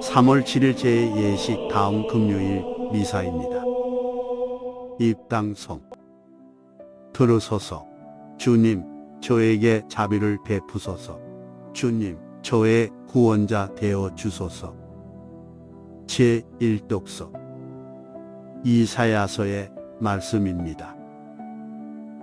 3월 7일 제 예식 다음 금요일 미사입니다. 입당성 들으소서 주님 저에게 자비를 베푸소서 주님 저의 구원자 되어 주소서 제1독서 이사야서의 말씀입니다.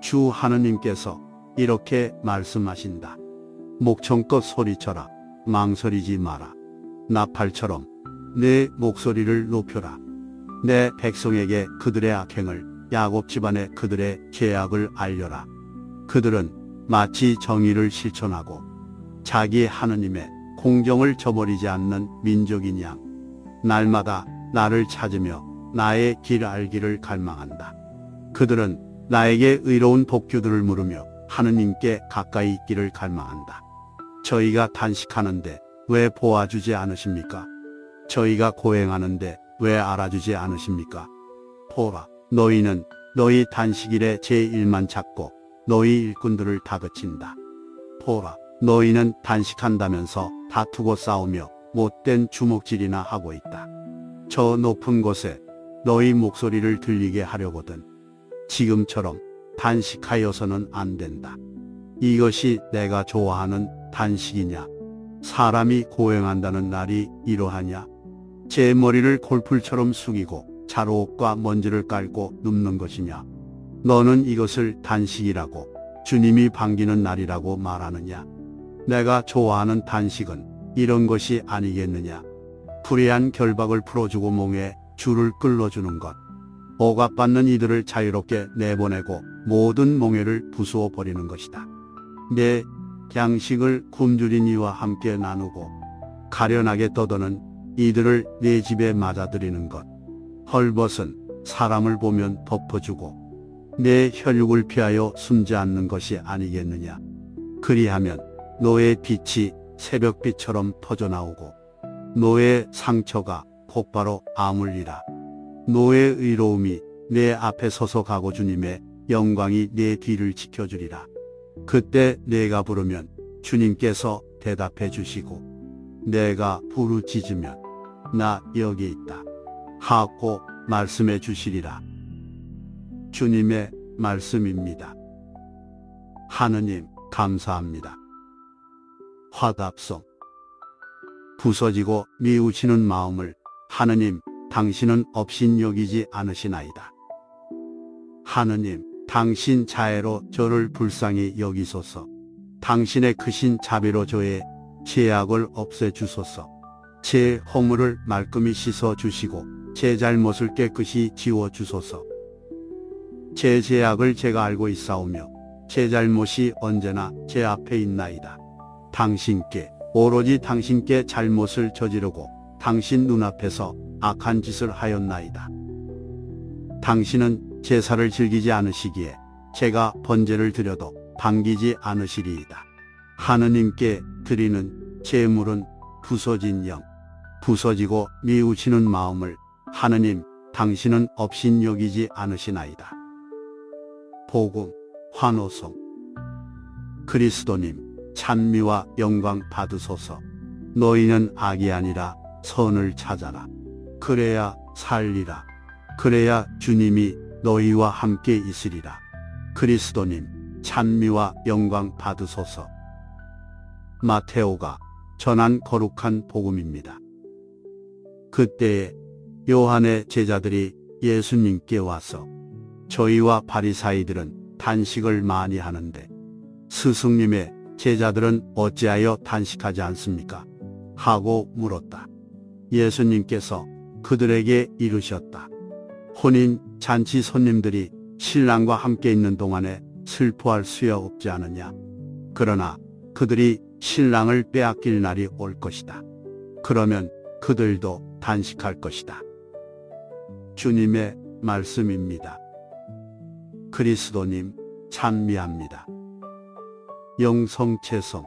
주 하느님께서 이렇게 말씀하신다. 목청껏 소리쳐라. 망설이지 마라. 나팔처럼 내 목소리를 높여라. 내 백성에게 그들의 악행을 야곱 집안의 그들의 죄악을 알려라. 그들은 마치 정의를 실천하고 자기 하느님의 공정을 저버리지 않는 민족인 양. 날마다 나를 찾으며 나의 길 알기를 갈망한다. 그들은 나에게 의로운 복규들을 물으며 하느님께 가까이 있기를 갈망한다. 저희가 단식하는데 왜 보아주지 않으십니까? 저희가 고행하는데 왜 알아주지 않으십니까? 보라, 너희는 너희 단식일에 제 일만 찾고 너희 일꾼들을 다그친다. 보라, 너희는 단식한다면서 다투고 싸우며 못된 주먹질이나 하고 있다. 저 높은 곳에 너희 목소리를 들리게 하려거든. 지금처럼 단식하여서는 안 된다. 이것이 내가 좋아하는 단식이냐? 사람이 고행한다는 날이 이러하냐? 제 머리를 골풀처럼 숙이고 자로옷과 먼지를 깔고 눕는 것이냐? 너는 이것을 단식이라고 주님이 반기는 날이라고 말하느냐? 내가 좋아하는 단식은 이런 것이 아니겠느냐? 불의한 결박을 풀어주고 몸에 줄을 끌어주는 것. 억압받는 이들을 자유롭게 내보내고 모든 몽해를 부수어 버리는 것이다. 내 양식을 굶주린 이와 함께 나누고 가련하게 떠도는 이들을 내 집에 맞아들이는 것. 헐벗은 사람을 보면 덮어주고 내 혈육을 피하여 숨지 않는 것이 아니겠느냐. 그리하면 너의 빛이 새벽빛처럼 터져나오고 너의 상처가 곧바로 아물리라. 너의 의로움이 내 앞에 서서 가고 주님의 영광이 내 뒤를 지켜주리라. 그때 내가 부르면 주님께서 대답해 주시고 내가 부르짖으면 나 여기 있다 하고 말씀해 주시리라. 주님의 말씀입니다. 하느님 감사합니다. 화답성 부서지고 미우치는 마음을 하느님 당신은 업신여기지 않으시나이다. 하느님 당신 자애로 저를 불쌍히 여기소서. 당신의 크신 자비로 저의 죄악을 없애주소서. 제 허물을 말끔히 씻어 주시고 제 잘못을 깨끗이 지워 주소서. 제 죄악을 제가 알고 있사오며 제 잘못이 언제나 제 앞에 있나이다. 당신께 오로지 당신께 잘못을 저지르고 당신 눈앞에서 악한 짓을 하였나이다. 당신은 제사를 즐기지 않으시기에 제가 번제를 드려도 반기지 않으시리이다. 하느님께 드리는 제물은 부서진 영, 부서지고 미우치는 마음을 하느님 당신은 업신여기지 않으시나이다. 복음 환호성 그리스도님 찬미와 영광 받으소서 너희는 악이 아니라 선을 찾아라 그래야 살리라 그래야 주님이 너희와 함께 있으리라 그리스도님 찬미와 영광 받으소서 마테오가 전한 거룩한 복음입니다. 그때에 요한의 제자들이 예수님께 와서 저희와 바리사이들은 단식을 많이 하는데 스승님의 제자들은 어찌하여 단식하지 않습니까? 하고 물었다. 예수님께서 그들에게 이르셨다. 혼인 잔치 손님들이 신랑과 함께 있는 동안에 슬퍼할 수야 없지 않느냐. 그러나 그들이 신랑을 빼앗길 날이 올 것이다. 그러면 그들도 단식할 것이다. 주님의 말씀입니다. 그리스도님 찬미합니다. 영성체성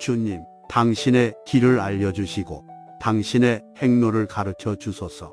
주님 당신의 길을 알려주시고 당신의 행로를 가르쳐 주소서.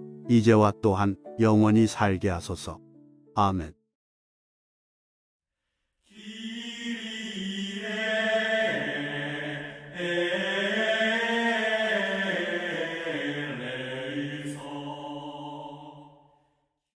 이제와 또한 영원히 살게 하소서. 아멘